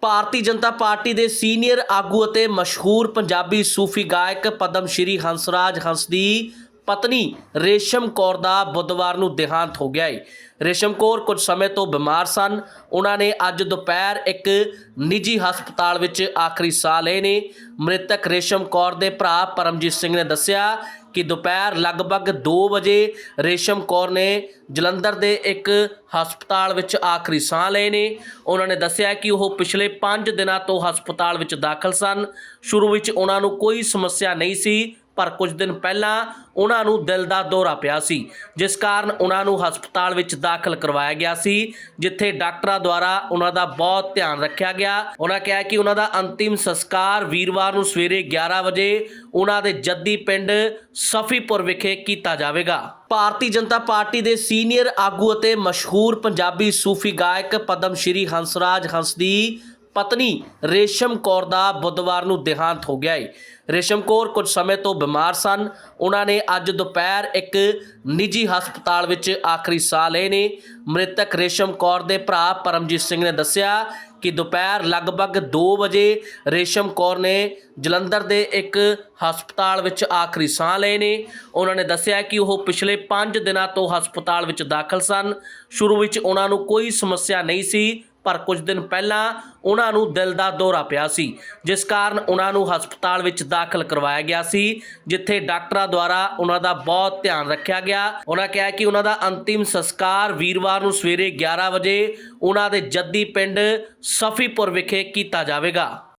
Bharatiya Janata party ਦੇ senior ਆਗੂ ਅਤੇ ਮਸ਼ਹੂਰ ਪੰਜਾਬੀ ਸੂਫੀ ਗਾਇਕ ਪਦਮ ਸ਼੍ਰੀ ਹੰਸਰਾਜ ਹੰਸ ਦੀ ਪਤਨੀ ਰੇਸ਼ਮ ਕੌਰ ਦਾ ਬੁੱਧਵਾਰ ਨੂੰ ਦੇਹਾਂਤ ਹੋ ਗਿਆ ਹੈ ਰੇਸ਼ਮ ਕੌਰ ਕੁਝ ਸਮੇਂ ਤੋਂ ਬਿਮਾਰ ਸਨ। ਉਹਨਾਂ ਨੇ ਅੱਜ ਦੁਪਹਿਰ ਇੱਕ ਨਿੱਜੀ ਹਸਪਤਾਲ ਵਿੱਚ ਆਖਰੀ ਸਾਹ ਲਏ ਨੇ। ਮ੍ਰਿਤਕ ਰੇਸ਼ਮ ਕੌਰ ਦੇ ਭਰਾ ਪਰਮਜੀਤ ਸਿੰਘ ਨੇ ਦੱਸਿਆ ਕਿ ਦੁਪਹਿਰ ਲਗਭਗ 2 ਵਜੇ ਰੇਸ਼ਮ ਕੌਰ ਨੇ ਜਲੰਧਰ ਦੇ ਇੱਕ ਹਸਪਤਾਲ ਵਿੱਚ ਆਖਰੀ ਸਾਹ ਲਏ ਨੇ। ਉਹਨਾਂ ਨੇ ਦੱਸਿਆ ਕਿ ਉਹ ਪਿਛਲੇ 5 ਦਿਨਾਂ ਤੋਂ ਹਸਪਤਾਲ ਵਿੱਚ ਦਾਖਲ ਸਨ। ਸ਼ੁਰੂ ਵਿੱਚ ਉਹਨਾਂ ਨੂੰ ਕੋਈ ਸਮੱਸਿਆ ਨਹੀਂ ਸੀ। ਪਰ ਕੁਝ ਦਿਨ ਪਹਿਲਾਂ ਉਹਨਾਂ ਨੂੰ ਦਿਲ ਦਾ ਦੌਰਾ ਪਿਆ ਸੀ, ਜਿਸ ਕਾਰਨ ਉਹਨਾਂ ਨੂੰ ਹਸਪਤਾਲ ਵਿੱਚ ਦਾਖਲ ਕਰਵਾਇਆ ਗਿਆ ਸੀ, ਜਿੱਥੇ ਡਾਕਟਰਾਂ ਦੁਆਰਾ ਉਹਨਾਂ ਦਾ ਬਹੁਤ ਧਿਆਨ ਰੱਖਿਆ ਗਿਆ। ਉਹਨਾਂ ਕਿਹਾ ਕਿ ਉਹਨਾਂ ਦਾ ਅੰਤਿਮ ਸੰਸਕਾਰ ਵੀਰਵਾਰ ਨੂੰ ਸਵੇਰੇ 11 ਵਜੇ ਉਹਨਾਂ ਦੇ ਜੱਦੀ ਪਿੰਡ ਸਫੀਪੁਰ ਵਿਖੇ ਕੀਤਾ ਜਾਵੇਗਾ। ਭਾਰਤੀ ਜਨਤਾ ਪਾਰਟੀ ਦੇ ਸੀਨੀਅਰ ਆਗੂ ਅਤੇ ਮਸ਼ਹੂਰ ਪੰਜਾਬੀ ਸੂਫੀ ਗਾਇਕ ਪਦਮ ਸ਼੍ਰੀ ਹੰਸਰਾਜ ਹੰਸ ਦੀ ਪਤਨੀ ਰੇਸ਼ਮ ਕੌਰ ਦਾ ਬੁੱਧਵਾਰ ਨੂੰ ਦੇਹਾਂਤ ਹੋ ਗਿਆ ਹੈ ਰੇਸ਼ਮ ਕੌਰ ਕੁਝ ਸਮੇਂ ਤੋਂ ਬਿਮਾਰ ਸਨ। ਉਹਨਾਂ ਨੇ ਅੱਜ ਦੁਪਹਿਰ ਇੱਕ ਨਿੱਜੀ ਹਸਪਤਾਲ ਵਿੱਚ ਆਖਰੀ ਸਾਹ ਲਏ ਨੇ। ਮ੍ਰਿਤਕ ਰੇਸ਼ਮ ਕੌਰ ਦੇ ਭਰਾ ਪਰਮਜੀਤ ਸਿੰਘ ਨੇ ਦੱਸਿਆ ਕਿ ਦੁਪਹਿਰ ਲਗਭਗ 2 ਵਜੇ ਰੇਸ਼ਮ ਕੌਰ ਨੇ ਜਲੰਧਰ ਦੇ ਇੱਕ ਹਸਪਤਾਲ ਵਿੱਚ ਆਖਰੀ ਸਾਹ ਲਏ ਨੇ। ਉਹਨਾਂ ਨੇ ਦੱਸਿਆ ਕਿ ਉਹ ਪਿਛਲੇ 5 ਦਿਨਾਂ ਤੋਂ ਹਸਪਤਾਲ ਵਿੱਚ ਦਾਖਲ ਸਨ। ਸ਼ੁਰੂ ਵਿੱਚ ਉਹਨਾਂ ਨੂੰ ਕੋਈ ਸਮੱਸਿਆ ਨਹੀਂ ਸੀ। ਪਰ ਕੁਝ ਦਿਨ ਪਹਿਲਾਂ ਉਹਨਾਂ ਨੂੰ ਦਿਲ ਦਾ ਦੌਰਾ ਪਿਆ ਸੀ, ਜਿਸ ਕਾਰਨ ਉਹਨਾਂ ਨੂੰ ਹਸਪਤਾਲ ਵਿੱਚ ਦਾਖਲ ਕਰਵਾਇਆ ਗਿਆ ਸੀ, ਜਿੱਥੇ ਡਾਕਟਰਾਂ ਦੁਆਰਾ ਉਹਨਾਂ ਦਾ ਬਹੁਤ ਧਿਆਨ ਰੱਖਿਆ ਗਿਆ। ਉਹਨਾਂ ਕਿਹਾ ਕਿ ਉਹਨਾਂ ਦਾ ਅੰਤਿਮ ਸੰਸਕਾਰ ਵੀਰਵਾਰ ਨੂੰ ਸਵੇਰੇ 11 ਵਜੇ ਉਹਨਾਂ ਦੇ ਜੱਦੀ ਪਿੰਡ ਸਫੀਪੁਰ ਵਿਖੇ ਕੀਤਾ ਜਾਵੇਗਾ।